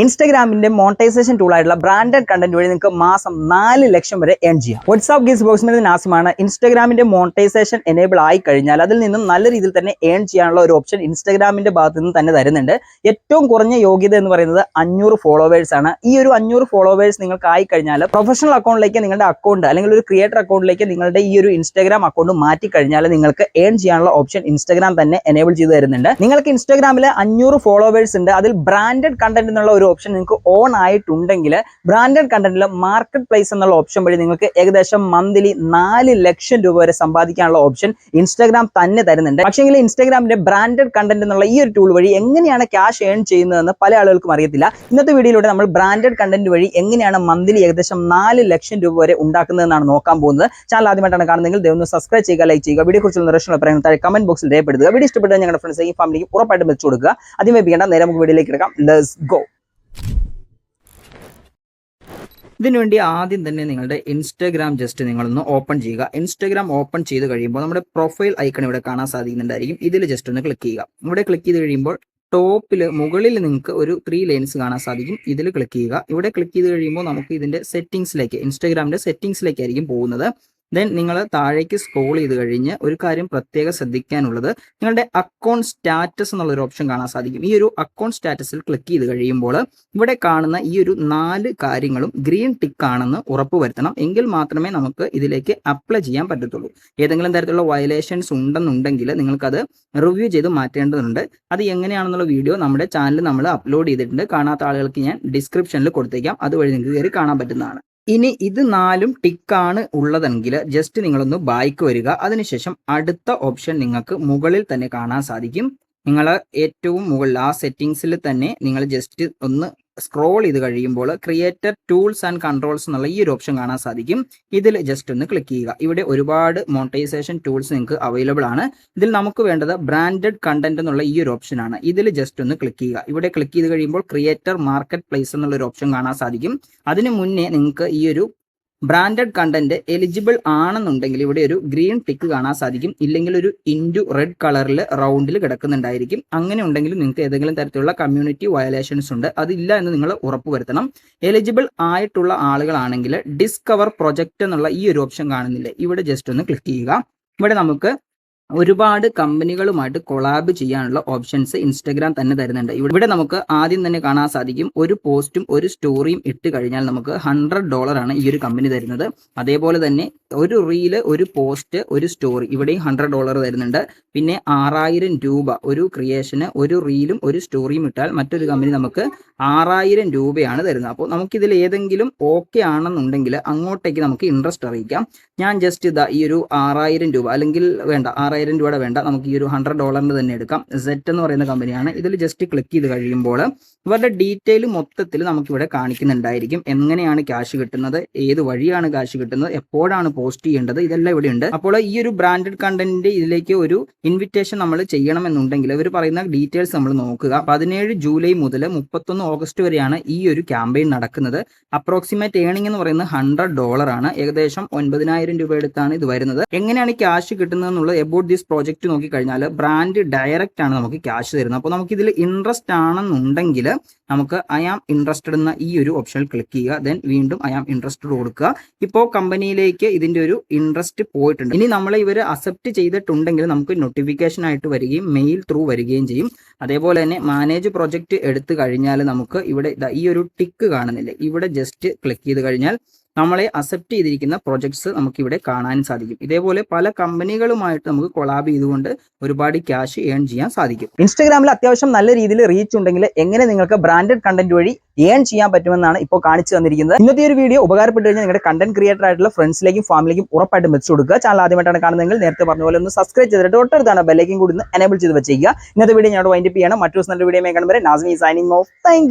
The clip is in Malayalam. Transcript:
ഇൻസ്റ്റാഗ്രാമിന്റെ മോണിറ്റൈസേഷൻ ടൂൾ ആയിട്ടുള്ള ബ്രാൻഡഡ് കണ്ടന്റ് വഴി നിങ്ങൾക്ക് മാസം നാല് ലക്ഷം വരെ ഏൺ ചെയ്യാം. വാട്സ്ആപ്പ് ഗീസ് ബോക്സ് നാസിമാണ്. ഇൻസ്റ്റാഗ്രാമിന്റെ മോണിറ്റൈസേഷൻ എനേബിൾ ആയി കഴിഞ്ഞാൽ അതിൽ നിന്നും നല്ല രീതിയിൽ തന്നെ ഏൺ ചെയ്യാനുള്ള ഒരു ഓപ്ഷൻ ഇൻസ്റ്റാഗ്രാമിന്റെ ഭാഗത്ത് നിന്ന് തന്നെ തരുന്നുണ്ട്. ഏറ്റവും കുറഞ്ഞ യോഗ്യത എന്ന് പറയുന്നത് അഞ്ഞൂറ് ഫോളോവേഴ്സ് ആണ്. ഈ ഒരു അഞ്ഞൂറ് ഫോളോവേഴ്സ് നിങ്ങൾക്ക് ആയി കഴിഞ്ഞാൽ പ്രൊഫഷണൽ അക്കൗണ്ടിലേക്ക് നിങ്ങളുടെ അക്കൗണ്ട് അല്ലെങ്കിൽ ഒരു ക്രിയേറ്റർ അക്കൗണ്ടിലേക്ക് നിങ്ങളുടെ ഈ ഒരു ഇൻസ്റ്റാഗ്രാം അക്കൗണ്ട് മാറ്റി കഴിഞ്ഞാൽ നിങ്ങൾക്ക് ഏൺ ചെയ്യാനുള്ള ഓപ്ഷൻ ഇൻസ്റ്റാഗ്രാം തന്നെ എനേബിൾ ചെയ്ത് തരുന്നുണ്ട്. നിങ്ങൾക്ക് ഇൻസ്റ്റാഗ്രാമിൽ അഞ്ഞൂറ് ഫോളോവേഴ്സ് ഉണ്ട്. അതിൽ ബ്രാൻഡഡ് കണ്ടന്റ് എന്നുള്ള ഒരു ഓപ്ഷൻ നിങ്ങൾക്ക് ഓൺ ആയിട്ടുണ്ടെങ്കിൽ ബ്രാൻഡഡ് കണ്ടന്റിൽ മാർക്കറ്റ് പ്ലേസ് എന്നുള്ള ഓപ്ഷൻ വഴി നിങ്ങൾക്ക് ഏകദേശം മന്ത്ലി നാല് ലക്ഷം രൂപ വരെ സമ്പാദിക്കാനുള്ള ഓപ്ഷൻ ഇൻസ്റ്റാഗ്രാം തന്നെ തരുന്നുണ്ട്. പക്ഷേങ്കിൽ ഇൻസ്റ്റാഗ്രാമിന്റെ ബ്രാൻഡഡ് കണ്ടന്റ് എന്നുള്ള ഈ ഒരു ടൂൾ വഴി എങ്ങനെയാണ് ക്യാഷ് ഏൺ ചെയ്യുന്നതെന്ന് പല ആളുകൾക്കും അറിയത്തില്ല. ഇന്നത്തെ വീഡിയോയിലൂടെ നമ്മൾ ബ്രാൻഡഡ് കണ്ടന്റ് വഴി എങ്ങനെയാണ് മന്ത്ലി ഏകദേശം നാല് ലക്ഷം രൂപ വരെ ഉണ്ടാക്കുന്നതെന്നാണ് നോക്കാൻ പോകുന്നത്. ചാനൽ ആദ്യമായിട്ടാണ് കാണുന്നതെങ്കിൽ ദയവ് സബ്സ്ക്രൈബ് ചെയ്യുക ലൈക്ക് ചെയ്യുക വീഡിയോ കുറിച്ചുള്ള പറയുന്നത് താഴെ കമന്റ് ബോക്സിൽ രേഖപ്പെടുത്തുക. വീഡിയോ ഇഷ്ടപ്പെട്ടാൽ ഞങ്ങളുടെ ഫ്രണ്ട്സിനെയും ഫാമിലിക്കും ഉറപ്പായിട്ടും വെച്ചു കൊടുക്കുക. ആദ്യം വേണ്ട നേരെ നമുക്ക് വീഡിയോയിലേക്ക് എടുക്കാം ലെറ്റ്സ് ഗോ ഇതിനുവേണ്ടി ആദ്യം തന്നെ നിങ്ങളുടെ ഇൻസ്റ്റാഗ്രാം ജസ്റ്റ് നിങ്ങളൊന്ന് ഓപ്പൺ ചെയ്യുക. ഇൻസ്റ്റാഗ്രാം ഓപ്പൺ ചെയ്ത് കഴിയുമ്പോൾ നമ്മുടെ പ്രൊഫൈൽ ഐക്കൺ ഇവിടെ കാണാൻ സാധിക്കുന്നുണ്ടായിരിക്കും. ഇതിൽ ജസ്റ്റ് ഒന്ന് ക്ലിക്ക് ചെയ്യുക. ഇവിടെ ക്ലിക്ക് ചെയ്ത് കഴിയുമ്പോൾ ടോപ്പിൽ മുകളിൽ നിങ്ങൾക്ക് ഒരു ത്രീ ലൈൻസ് കാണാൻ സാധിക്കും. ഇതിൽ ക്ലിക്ക് ചെയ്യുക. ഇവിടെ ക്ലിക്ക് ചെയ്ത് കഴിയുമ്പോൾ നമുക്ക് ഇതിന്റെ സെറ്റിംഗ്സിലേക്ക് ഇൻസ്റ്റാഗ്രാമിന്റെ സെറ്റിംഗ്സിലേക്കായിരിക്കും പോകുന്നത്. ദെൻ നിങ്ങൾ താഴേക്ക് സ്ക്രോൾ ചെയ്ത് കഴിഞ്ഞ് ഒരു കാര്യം പ്രത്യേകം ശ്രദ്ധിക്കാനുള്ളത് നിങ്ങളുടെ അക്കൗണ്ട് സ്റ്റാറ്റസ് എന്നുള്ളൊരു ഓപ്ഷൻ കാണാൻ സാധിക്കും. ഈ ഒരു അക്കൗണ്ട് സ്റ്റാറ്റസിൽ ക്ലിക്ക് ചെയ്ത് കഴിയുമ്പോൾ ഇവിടെ കാണുന്ന ഈ ഒരു നാല് കാര്യങ്ങളും ഗ്രീൻ ടിക്ക് ആണെന്ന് ഉറപ്പുവരുത്തണം എങ്കിൽ മാത്രമേ നമുക്ക് ഇതിലേക്ക് അപ്ലൈ ചെയ്യാൻ പറ്റത്തുള്ളൂ. ഏതെങ്കിലും തരത്തിലുള്ള വയലേഷൻസ് ഉണ്ടെന്നുണ്ടെങ്കിൽ നിങ്ങൾക്കത് റിവ്യൂ ചെയ്ത് മാറ്റേണ്ടതുണ്ട്. അത് എങ്ങനെയാണെന്നുള്ള വീഡിയോ നമ്മുടെ ചാനലിൽ നമ്മൾ അപ്ലോഡ് ചെയ്തിട്ടുണ്ട്. കാണാത്ത ആളുകൾക്ക് ഞാൻ ഡിസ്ക്രിപ്ഷനിൽ കൊടുത്തേക്കാം. അതുവഴി നിങ്ങൾക്ക് കയറി കാണാൻ പറ്റുന്നതാണ്. ഇനി ഇത് നാലും ടിക്കാണ് ഉള്ളതെങ്കിൽ ജസ്റ്റ് നിങ്ങളൊന്ന് ബായ്ക്ക് വരിക. അതിനുശേഷം അടുത്ത ഓപ്ഷൻ നിങ്ങൾക്ക് മുകളിൽ തന്നെ കാണാൻ സാധിക്കും. നിങ്ങൾ ഏറ്റവും മുകളിൽ ആ സെറ്റിങ്സിൽ തന്നെ നിങ്ങൾ ജസ്റ്റ് ഒന്ന് സ്ക്രോൾ ചെയ്ത് കഴിയുമ്പോൾ ക്രിയേറ്റർ ടൂൾസ് ആൻഡ് കൺട്രോൾസ് എന്നുള്ള ഈ ഒരു ഓപ്ഷൻ കാണാൻ സാധിക്കും. ഇതിൽ ജസ്റ്റ് ഒന്ന് ക്ലിക്ക് ചെയ്യുക. ഇവിടെ ഒരുപാട് മോണിറ്റൈസേഷൻ ടൂൾസ് നിങ്ങൾക്ക് അവൈലബിൾ ആണ്. ഇതിൽ നമുക്ക് വേണ്ടത് ബ്രാൻഡഡ് കണ്ടന്റ് എന്നുള്ള ഈ ഒരു ഓപ്ഷൻ ആണ്. ഇതിൽ ജസ്റ്റ് ഒന്ന് ക്ലിക്ക് ചെയ്യുക. ഇവിടെ ക്ലിക്ക് ചെയ്ത് കഴിയുമ്പോൾ ക്രിയേറ്റർ മാർക്കറ്റ് പ്ലേസ് എന്നുള്ള ഒരു ഓപ്ഷൻ കാണാൻ സാധിക്കും. അതിന് മുന്നേ നിങ്ങൾക്ക് ഈ ഒരു ബ്രാൻഡഡ് കണ്ടന്റ് എലിജിബിൾ ആണെന്നുണ്ടെങ്കിൽ ഇവിടെ ഒരു ഗ്രീൻ ടിക്ക് കാണാൻ സാധിക്കും. ഇല്ലെങ്കിൽ ഒരു ഇന്റു റെഡ് കളറിൽ റൗണ്ടിൽ കിടക്കുന്നുണ്ടായിരിക്കും. അങ്ങനെ ഉണ്ടെങ്കിൽ നിങ്ങൾക്ക് ഏതെങ്കിലും തരത്തിലുള്ള കമ്മ്യൂണിറ്റി വയലേഷൻസ് ഉണ്ട്. അതില്ല എന്ന് നിങ്ങൾ ഉറപ്പുവരുത്തണം എലിജിബിൾ ആയിട്ടുള്ള ആളുകളാണെങ്കിൽ ഡിസ്കവർ പ്രൊജക്റ്റ് എന്നുള്ള ഈ ഒരു ഓപ്ഷൻ കാണുന്നില്ല? ഇവിടെ ജസ്റ്റ് ഒന്ന് ക്ലിക്ക് ചെയ്യുക. ഇവിടെ നമുക്ക് ഒരുപാട് കമ്പനികളുമായിട്ട് കൊളാബ് ചെയ്യാനുള്ള ഓപ്ഷൻസ് ഇൻസ്റ്റഗ്രാം തന്നെ തരുന്നുണ്ട്. ഇവിടെ നമുക്ക് ആദ്യം തന്നെ കാണാൻ സാധിക്കും. ഒരു പോസ്റ്റും ഒരു സ്റ്റോറിയും ഇട്ട് കഴിഞ്ഞാൽ നമുക്ക് ഹൺഡ്രഡ് ഡോളർ ആണ് ഈ ഒരു കമ്പനി തരുന്നത്. അതേപോലെ തന്നെ ഒരു റീൽ ഒരു പോസ്റ്റ് ഒരു സ്റ്റോറി ഇവിടെയും ഹൺഡ്രഡ് ഡോളർ തരുന്നുണ്ട്. പിന്നെ ആറായിരം രൂപ ഒരു ക്രിയേഷന് ഒരു റീലും ഒരു സ്റ്റോറിയും ഇട്ടാൽ മറ്റൊരു കമ്പനി നമുക്ക് ആറായിരം രൂപയാണ് തരുന്നത്. അപ്പോൾ നമുക്കിതിൽ ഏതെങ്കിലും ഓക്കെ ആണെന്നുണ്ടെങ്കിൽ അങ്ങോട്ടേക്ക് നമുക്ക് ഇൻട്രസ്റ്റ് അറിയിക്കാം. ഞാൻ ജസ്റ്റ് ഇതാ ഈ ഒരു ആറായിരം രൂപ അല്ലെങ്കിൽ വേണ്ട ആറായിരം രൂപയുടെ വേണ്ട നമുക്ക് ഈ ഒരു ഹൺഡ്രഡ് ഡോളറിന് തന്നെ എടുക്കാം. സെറ്റ് എന്ന് പറയുന്ന കമ്പനിയാണ് ഇതിൽ ജസ്റ്റ് ക്ലിക്ക് ചെയ്ത് കഴിയുമ്പോൾ ഇവരുടെ ഡീറ്റെയിൽ മൊത്തത്തിൽ നമുക്കിവിടെ കാണിക്കുന്നുണ്ടായിരിക്കും. എങ്ങനെയാണ് ക്യാഷ് കിട്ടുന്നത്? ഏത് വഴിയാണ് ക്യാഷ് കിട്ടുന്നത്? എപ്പോഴാണ് പോസ്റ്റ് ചെയ്യേണ്ടത് ഇതെല്ലാം ഇവിടെ ഉണ്ട് അപ്പോൾ ഈ ഒരു ബ്രാൻഡഡ് കണ്ടന്റിന്റെ ഇതിലേക്ക് ഒരു ഇൻവിറ്റേഷൻ നമ്മൾ ചെയ്യണമെന്നുണ്ടെങ്കിൽ ഇവർ പറയുന്ന ഡീറ്റെയിൽസ് നമ്മൾ നോക്കുക. പതിനേഴ് ജൂലൈ മുതൽ മുപ്പത്തൊന്ന് ഓഗസ്റ്റ് വരെയാണ് ഈ ഒരു ക്യാമ്പയിൻ നടക്കുന്നത്. അപ്രോക്സിമേറ്റ് ഏണിംഗ് എന്ന് പറയുന്നത് ഹൺഡ്രഡ് ഡോളർ ആണ്. ഏകദേശം ഒൻപതിനായിരം രൂപ എടുത്താണ് ഇത് വരുന്നത്. എങ്ങനെയാണ് ക്യാഷ് കിട്ടുന്നത് എന്നുള്ളത് എബൌട്ട് ദിസ് പ്രോജക്റ്റ് നോക്കിക്കഴിഞ്ഞാൽ ബ്രാൻഡ് ഡയറക്റ്റ് ആണ് നമുക്ക് ക്യാഷ് തരുന്നത്. അപ്പോൾ നമുക്ക് ഇതിൽ ഇൻട്രസ്റ്റ് ആണെന്നുണ്ടെങ്കിൽ നമുക്ക് ഐ ആം ഇൻട്രസ്റ്റഡ് എന്ന ഈ ഒരു ഓപ്ഷനിൽ ക്ലിക്ക് ചെയ്യുക. ദെൻ വീണ്ടും ഐ ആം ഇൻട്രസ്റ്റഡ് കൊടുക്കുക. ഇപ്പോൾ കമ്പനിയിലേക്ക് ഇതിന്റെ ഒരു ഇൻട്രസ്റ്റ് പോയിട്ടുണ്ട്. ഇനി നമ്മൾ ഇവർ അക്സെപ്റ്റ് ചെയ്തിട്ടുണ്ടെങ്കിൽ നമുക്ക് നോട്ടിഫിക്കേഷൻ ആയിട്ട് വരികയും മെയിൽ ത്രൂ വരികയും ചെയ്യും. അതേപോലെ തന്നെ മാനേജ് പ്രോജക്റ്റ് എടുത്തു കഴിഞ്ഞാൽ നമുക്ക് ഇവിടെ ഈ ഒരു ടിക്ക് കാണുന്നില്ലേ? ഇവിടെ ജസ്റ്റ് ക്ലിക്ക് ചെയ്ത് കഴിഞ്ഞാൽ നമ്മളെ അക്സെപ്റ്റ് ചെയ്തിരിക്കുന്ന പ്രൊജക്ട്സ് നമുക്ക് ഇവിടെ കാണാൻ സാധിക്കും. ഇതേപോലെ പല കമ്പനികളുമായിട്ട് നമുക്ക് കൊളാബ് ചെയ്തുകൊണ്ട് ഒരുപാട് ക്യാഷ് ഏൺ ചെയ്യാൻ സാധിക്കും. ഇൻസ്റ്റാഗ്രാമിൽ അത്യാവശ്യം നല്ല രീതിയിൽ റീച്ച് ഉണ്ടെങ്കിൽ എങ്ങനെ നിങ്ങൾക്ക് ബ്രാൻഡഡ് കണ്ടന്റ് വഴി ഏൺ ചെയ്യാൻ പറ്റുമെന്നാണ് ഇപ്പോൾ കാണിച്ചു തന്നിരിക്കുന്നത്. ഇന്നത്തെ ഒരു വീഡിയോ ഉപകാരപ്പെട്ടു കഴിഞ്ഞാൽ നിങ്ങളുടെ കണ്ടന്റ് ക്രിയേറ്റർ ആയിട്ടുള്ള ഫ്രണ്ട്സിലേക്കും ഫാമിലിക്കും ഉറപ്പായിട്ട് വെച്ചു കൊടുക്കുക. ചാനൽ ആദ്യമായിട്ടാണ് കാണുന്നതെങ്കിൽ നേരത്തെ പറഞ്ഞ പോലെ ഒന്ന് സബ്സ്ക്രൈബ് ചെയ്തിട്ട് തൊട്ടടുത്താണ് ബെല്ലേക്കും കൂടി ഒന്ന് എനേബിൾ ചെയ്ത് വെച്ചേക്കുക ഇന്നത്തെ വീഡിയോ ഞാൻ വൈൻഡപ്പ് ചെയ്യണം. മറ്റൊരു നല്ല വീഡിയോ വരെ. Nasmi signing off thank